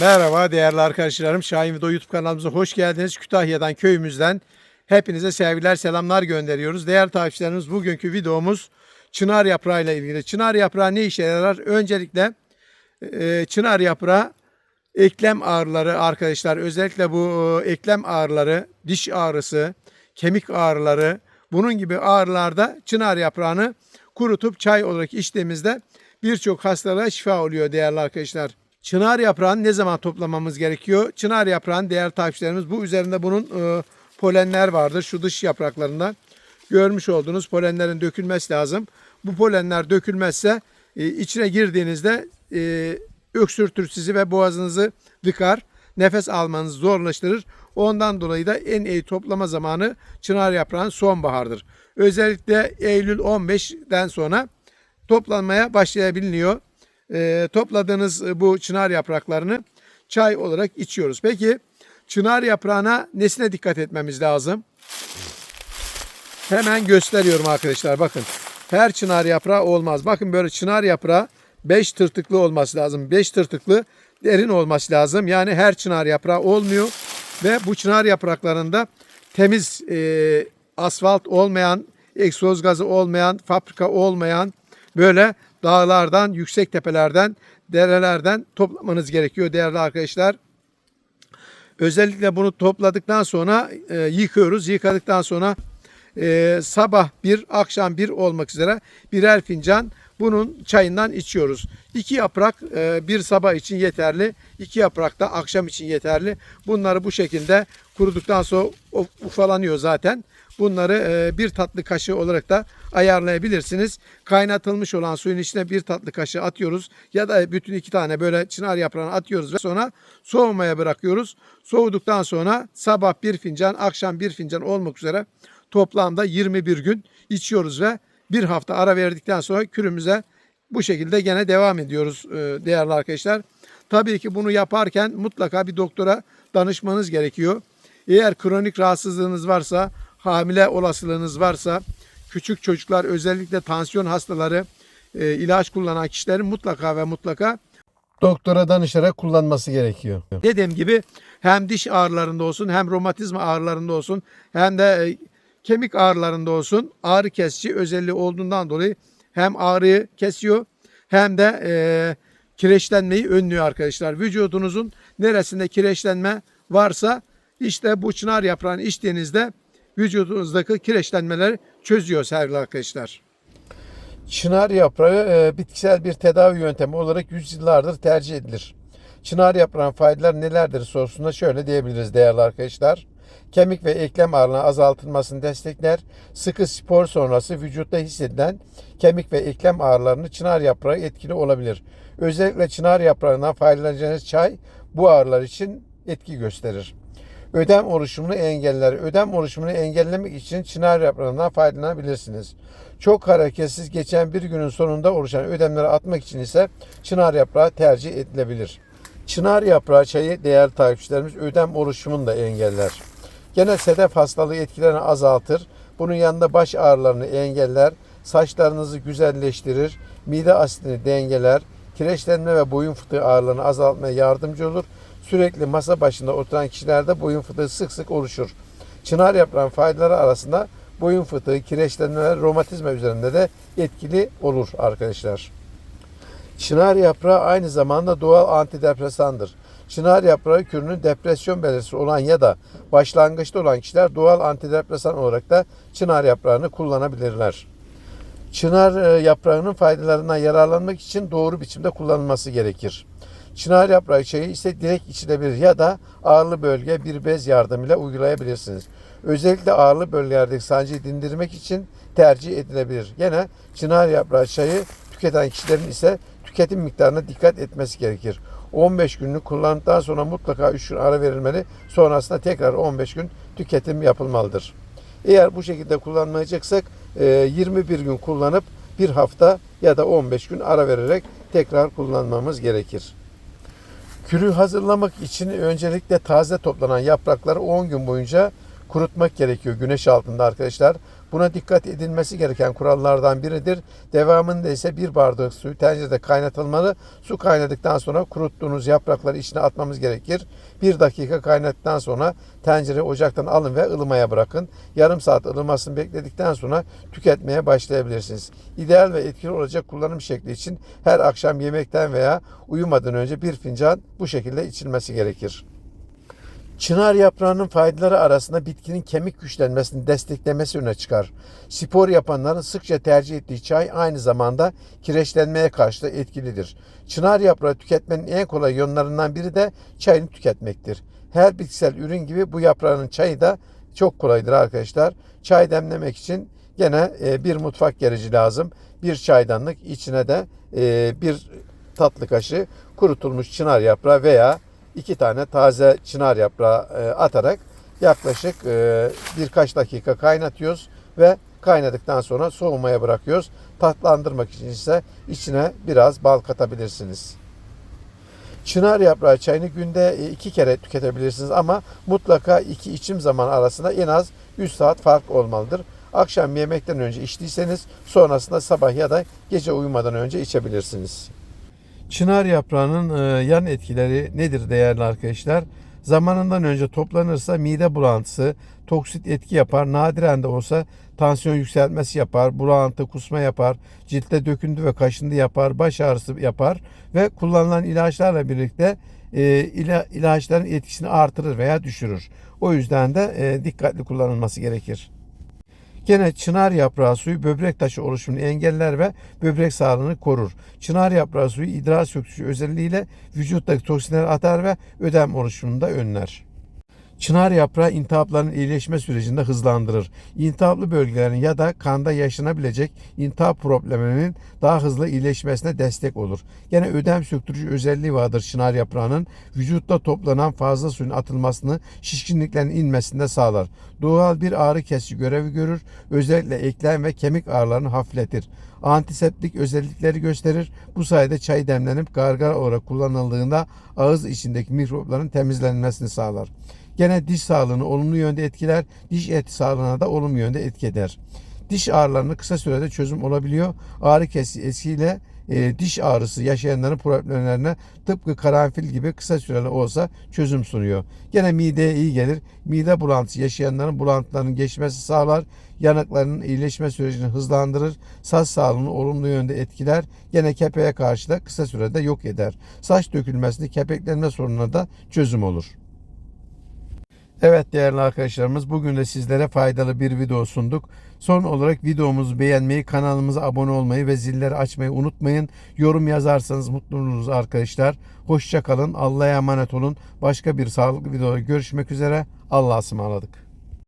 Merhaba değerli arkadaşlarım. Şahin Video YouTube kanalımıza hoş geldiniz. Kütahya'dan köyümüzden hepinize sevgiler selamlar gönderiyoruz. Değerli takipçilerimiz bugünkü videomuz çınar yaprağı ile ilgili. Çınar yaprağı ne işe yarar? Öncelikle e, çınar yaprağı eklem ağrıları arkadaşlar özellikle bu e, eklem ağrıları, diş ağrısı, kemik ağrıları bunun gibi ağrılarda çınar yaprağını kurutup çay olarak içtiğimizde birçok hastalığa şifa oluyor değerli arkadaşlar. Çınar yaprağını ne zaman toplamamız gerekiyor? Çınar yaprağın değerli takipçilerimiz bu üzerinde bunun e, polenler vardır. Şu dış yapraklarında görmüş olduğunuz polenlerin dökülmesi lazım. Bu polenler dökülmezse e, içine girdiğinizde e, öksürtür sizi ve boğazınızı tıkar. Nefes almanızı zorlaştırır. Ondan dolayı da en iyi toplama zamanı çınar yaprağın sonbahardır. Özellikle Eylül 15'den sonra toplanmaya başlayabiliyor. Ee, topladığınız bu çınar yapraklarını çay olarak içiyoruz. Peki çınar yaprağına nesine dikkat etmemiz lazım? Hemen gösteriyorum arkadaşlar bakın. Her çınar yaprağı olmaz. Bakın böyle çınar yaprağı 5 tırtıklı olması lazım. 5 tırtıklı derin olması lazım. Yani her çınar yaprağı olmuyor. Ve bu çınar yapraklarında temiz e, asfalt olmayan, egzoz gazı olmayan, fabrika olmayan böyle dağlardan, yüksek tepelerden, derelerden toplamanız gerekiyor değerli arkadaşlar. Özellikle bunu topladıktan sonra e, yıkıyoruz. Yıkadıktan sonra e, sabah bir, akşam bir olmak üzere birer fincan bunun çayından içiyoruz. İki yaprak e, bir sabah için yeterli. iki yaprak da akşam için yeterli. Bunları bu şekilde kuruduktan sonra ufalanıyor zaten. Bunları e, bir tatlı kaşığı olarak da ayarlayabilirsiniz. Kaynatılmış olan suyun içine bir tatlı kaşığı atıyoruz. Ya da bütün iki tane böyle çınar yaprağını atıyoruz ve sonra soğumaya bırakıyoruz. Soğuduktan sonra sabah bir fincan, akşam bir fincan olmak üzere toplamda 21 gün içiyoruz ve bir hafta ara verdikten sonra kürümüze bu şekilde gene devam ediyoruz e, değerli arkadaşlar. Tabii ki bunu yaparken mutlaka bir doktora danışmanız gerekiyor. Eğer kronik rahatsızlığınız varsa, hamile olasılığınız varsa, küçük çocuklar özellikle tansiyon hastaları, e, ilaç kullanan kişilerin mutlaka ve mutlaka doktora danışarak kullanması gerekiyor. Dediğim gibi hem diş ağrılarında olsun hem romatizma ağrılarında olsun hem de e, kemik ağrılarında olsun ağrı kesici özelliği olduğundan dolayı hem ağrıyı kesiyor hem de e, kireçlenmeyi önlüyor arkadaşlar. Vücudunuzun neresinde kireçlenme varsa işte bu çınar yaprağını içtiğinizde vücudunuzdaki kireçlenmeleri çözüyor sevgili arkadaşlar. Çınar yaprağı e, bitkisel bir tedavi yöntemi olarak yüzyıllardır tercih edilir. Çınar yaprağının faydaları nelerdir sorusuna şöyle diyebiliriz değerli arkadaşlar. Kemik ve eklem ağrılarının azaltılmasını destekler. Sıkı spor sonrası vücutta hissedilen kemik ve eklem ağrılarını çınar yaprağı etkili olabilir. Özellikle çınar yaprağından faydalanacağınız çay bu ağrılar için etki gösterir. Ödem oluşumunu engeller. Ödem oluşumunu engellemek için çınar yaprağından faydalanabilirsiniz. Çok hareketsiz geçen bir günün sonunda oluşan ödemleri atmak için ise çınar yaprağı tercih edilebilir. Çınar yaprağı çayı değerli takipçilerimiz ödem oluşumunu da engeller. Gene sedef hastalığı etkilerini azaltır. Bunun yanında baş ağrılarını engeller. Saçlarınızı güzelleştirir. Mide asitini dengeler. Kireçlenme ve boyun fıtığı ağrılarını azaltmaya yardımcı olur. Sürekli masa başında oturan kişilerde boyun fıtığı sık sık oluşur. Çınar yaprağın faydaları arasında boyun fıtığı, kireçlenme ve romatizma üzerinde de etkili olur arkadaşlar. Çınar yaprağı aynı zamanda doğal antidepresandır. Çınar yaprağı kürünün depresyon belirtisi olan ya da başlangıçta olan kişiler doğal antidepresan olarak da çınar yaprağını kullanabilirler. Çınar e, yaprağının faydalarından yararlanmak için doğru biçimde kullanılması gerekir. Çınar yaprağı çayı ise direkt içilebilir ya da ağırlı bölge bir bez yardımıyla uygulayabilirsiniz. Özellikle ağırlı bölgelerdeki sancıyı dindirmek için tercih edilebilir. Gene çınar yaprağı çayı tüketen kişilerin ise tüketim miktarına dikkat etmesi gerekir. 15 günlük kullandıktan sonra mutlaka 3 gün ara verilmeli. Sonrasında tekrar 15 gün tüketim yapılmalıdır. Eğer bu şekilde kullanmayacaksak e, 21 gün kullanıp bir hafta ya da 15 gün ara vererek tekrar kullanmamız gerekir. Kürü hazırlamak için öncelikle taze toplanan yaprakları 10 gün boyunca kurutmak gerekiyor güneş altında arkadaşlar. Buna dikkat edilmesi gereken kurallardan biridir. Devamında ise bir bardak suyu tencerede kaynatılmalı. Su kaynadıktan sonra kuruttuğunuz yaprakları içine atmamız gerekir. Bir dakika kaynattıktan sonra tencereyi ocaktan alın ve ılımaya bırakın. Yarım saat ılımasını bekledikten sonra tüketmeye başlayabilirsiniz. İdeal ve etkili olacak kullanım şekli için her akşam yemekten veya uyumadan önce bir fincan bu şekilde içilmesi gerekir. Çınar yaprağının faydaları arasında bitkinin kemik güçlenmesini desteklemesi öne çıkar. Spor yapanların sıkça tercih ettiği çay aynı zamanda kireçlenmeye karşı da etkilidir. Çınar yaprağı tüketmenin en kolay yönlerinden biri de çayını tüketmektir. Her bitkisel ürün gibi bu yaprağının çayı da çok kolaydır arkadaşlar. Çay demlemek için gene e, bir mutfak gereci lazım. Bir çaydanlık içine de e, bir tatlı kaşığı kurutulmuş çınar yaprağı veya iki tane taze çınar yaprağı e, atarak yaklaşık e, birkaç dakika kaynatıyoruz ve kaynadıktan sonra soğumaya bırakıyoruz. Tatlandırmak için ise içine biraz bal katabilirsiniz. Çınar yaprağı çayını günde e, iki kere tüketebilirsiniz ama mutlaka iki içim zaman arasında en az 3 saat fark olmalıdır. Akşam yemekten önce içtiyseniz sonrasında sabah ya da gece uyumadan önce içebilirsiniz. Çınar yaprağının e, yan etkileri nedir değerli arkadaşlar? Zamanından önce toplanırsa mide bulantısı, toksit etki yapar. Nadiren de olsa tansiyon yükseltmesi yapar, bulantı, kusma yapar, ciltte döküntü ve kaşıntı yapar, baş ağrısı yapar ve kullanılan ilaçlarla birlikte e, ila- ilaçların etkisini artırır veya düşürür. O yüzden de e, dikkatli kullanılması gerekir. Gene çınar yaprağı suyu böbrek taşı oluşumunu engeller ve böbrek sağlığını korur. Çınar yaprağı suyu idrar sökücü özelliğiyle vücuttaki toksinleri atar ve ödem oluşumunu da önler. Çınar yaprağı iltihapların iyileşme sürecinde hızlandırır. İltihaplı bölgelerin ya da kanda yaşanabilecek iltihap probleminin daha hızlı iyileşmesine destek olur. Gene ödem söktürücü özelliği vardır çınar yaprağının. Vücutta toplanan fazla suyun atılmasını, şişkinliklerin inmesinde sağlar. Doğal bir ağrı kesici görevi görür. Özellikle eklem ve kemik ağrılarını hafifletir. Antiseptik özellikleri gösterir. Bu sayede çay demlenip gargara olarak kullanıldığında ağız içindeki mikropların temizlenmesini sağlar. Gene diş sağlığını olumlu yönde etkiler, diş eti sağlığına da olumlu yönde etki eder. Diş ağrılarına kısa sürede çözüm olabiliyor. Ağrı etkisiyle e, diş ağrısı yaşayanların problemlerine tıpkı karanfil gibi kısa süreli olsa çözüm sunuyor. Gene mideye iyi gelir. Mide bulantısı yaşayanların bulantılarının geçmesi sağlar. Yanıklarının iyileşme sürecini hızlandırır. Saç sağlığını olumlu yönde etkiler. Gene kepeğe karşı da kısa sürede yok eder. Saç dökülmesini, kepeklenme sorununa da çözüm olur. Evet değerli arkadaşlarımız bugün de sizlere faydalı bir video sunduk. Son olarak videomuzu beğenmeyi, kanalımıza abone olmayı ve zilleri açmayı unutmayın. Yorum yazarsanız mutlu oluruz arkadaşlar. Hoşça kalın. Allah'a emanet olun. Başka bir sağlıklı videoda görüşmek üzere. Allah'a ısmarladık.